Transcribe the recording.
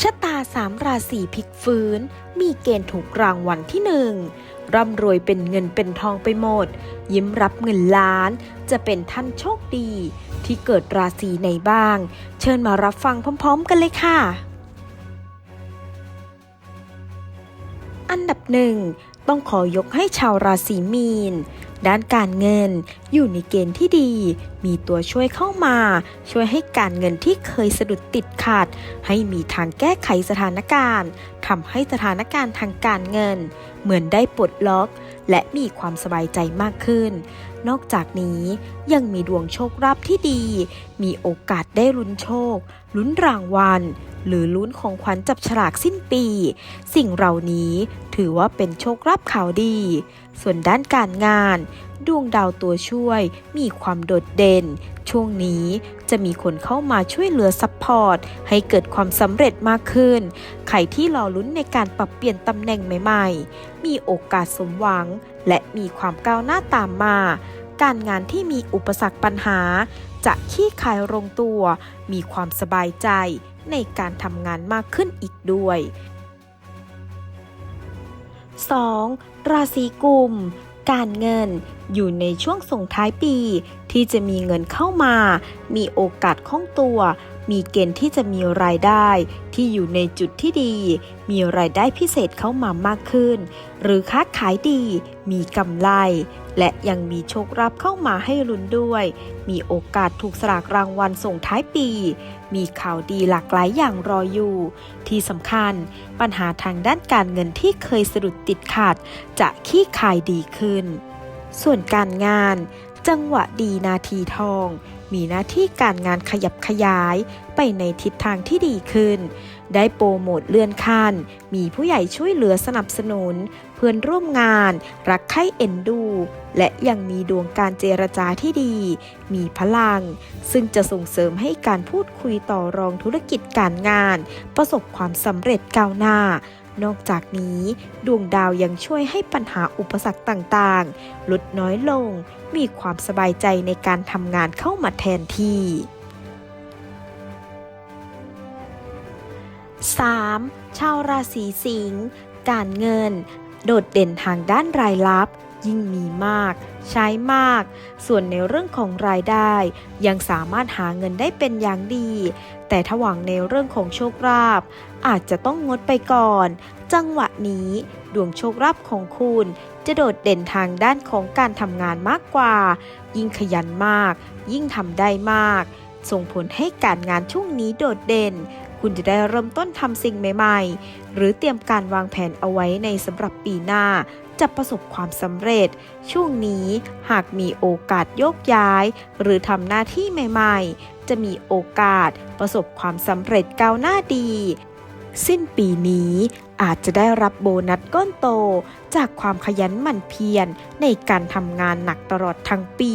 ชะตาสามราศีพลิกฟื้น มีเกณฑ์ถูกรางวัลที่หนึ่งร่ำรวยเป็นเงินเป็นทองไปหมด ยิ้มรับเงินล้าน จะเป็นท่านโชคดี ที่เกิดราศีไหนบ้าง เชิญมารับฟังพร้อม ๆ กันเลยค่ะ อันดับหนึ่งต้องขอยกให้ชาวราศีมีนด้านการเงินอยู่ในเกณฑ์ที่ดี มีตัวช่วยเข้ามา ช่วยให้การเงินที่เคยสะดุดติดขัด ให้มีทางแก้ไขสถานการณ์ทำให้สถานการณ์ทางการเงิน เหมือนได้ปลดล็อก และมีความสบายใจมากขึ้น นอกจากนี้ยังมีดวงโชคลาภที่ดี มีโอกาสได้ลุ้นโชค ลุ้นรางวัล หรือลุ้นของขวัญจับฉลากสิ้นปี สิ่งเหล่านี้ถือว่าเป็นโชคลาภข่าวดี ส่วนด้านการงานดวงดาวตัวช่วย มีความโดดเด่น ช่วงนี้จะมีคนเข้ามาช่วยเหลือซัพพอร์ต ให้เกิดความสำเร็จมากขึ้น ใครที่รอลุ้นในการปรับเปลี่ยนตำแหน่งใหม่ๆ มีโอกาสสมหวัง และมีความก้าวหน้าตามมา การงานที่มีอุปสรรคปัญหา จะขี้คายลงตัว มีความสบายใจในการทำงานมากขึ้นอีกด้วย 2. ราศีกุม การเงินอยู่ในช่วงส่งท้ายปีที่จะมีเงินเข้ามา มีโอกาสคล่องตัว มีเกณฑ์ที่จะมีรายได้ที่อยู่ในจุดที่ดี มีรายได้พิเศษเข้ามามากขึ้น หรือค้าขายดี มีกำไร และยังมีโชครับ เข้ามาให้ลุ้นด้วย มีโอกาสถูกสลากรางวัลส่งท้ายปี มีข่าวดีหลากหลายอย่างรออยู่ ที่สำคัญ ปัญหาทางด้านการเงินที่เคยสะดุดติดขัด จะขี้คายดีขึ้น ส่วนการงาน จังหวะดีนาทีทอง มีหน้าที่การงานขยับขยายไปในทิศทางที่ดีขึ้น ได้โปรโมทเลื่อนขั้น มีผู้ใหญ่ช่วยเหลือสนับสนุน เพื่อนร่วมงาน รักใคร่เอ็นดู และยังมีดวงการเจรจาที่ดี มีพลัง ซึ่งจะส่งเสริมให้การพูดคุยต่อรองธุรกิจการงาน ประสบความสำเร็จก้าวหน้า นอกจากนี้ดวงดาวยังช่วยให้ปัญหาอุปสรรคต่างๆ ลดน้อยลง มีความสบายใจในการทำงานเข้ามาแทนที่ 3. ชาวราศีสิงห์การเงิน โดดเด่นทางด้านรายรับ ยิ่งมีมาก ใช้มาก ส่วนในเรื่องของรายได้ ยังสามารถหาเงินได้เป็นอย่างดี แต่ถ้าหวังในเรื่องของโชคลาภอาจจะต้องงดไปก่อน จังหวะนี้ดวงโชคลาภของคุณจะโดดเด่นทางด้านของการทำงานมากกว่า ยิ่งขยันมาก ยิ่งทำได้มาก ส่งผลให้การงานช่วงนี้โดดเด่น คุณจะได้เริ่มต้นทำสิ่งใหม่ ๆ หรือเตรียมการวางแผนเอาไว้ในสำหรับปีหน้า จะประสบความสำเร็จ ช่วงนี้หากมีโอกาสโยกย้าย หรือทำหน้าที่ใหม่ๆ จะมีโอกาสประสบความสำเร็จก้าวหน้าดี สิ้นปีนี้อาจจะได้รับโบนัสก้อนโต จากความขยันหมั่นเพียรในการทำงานหนักตลอดทั้งปี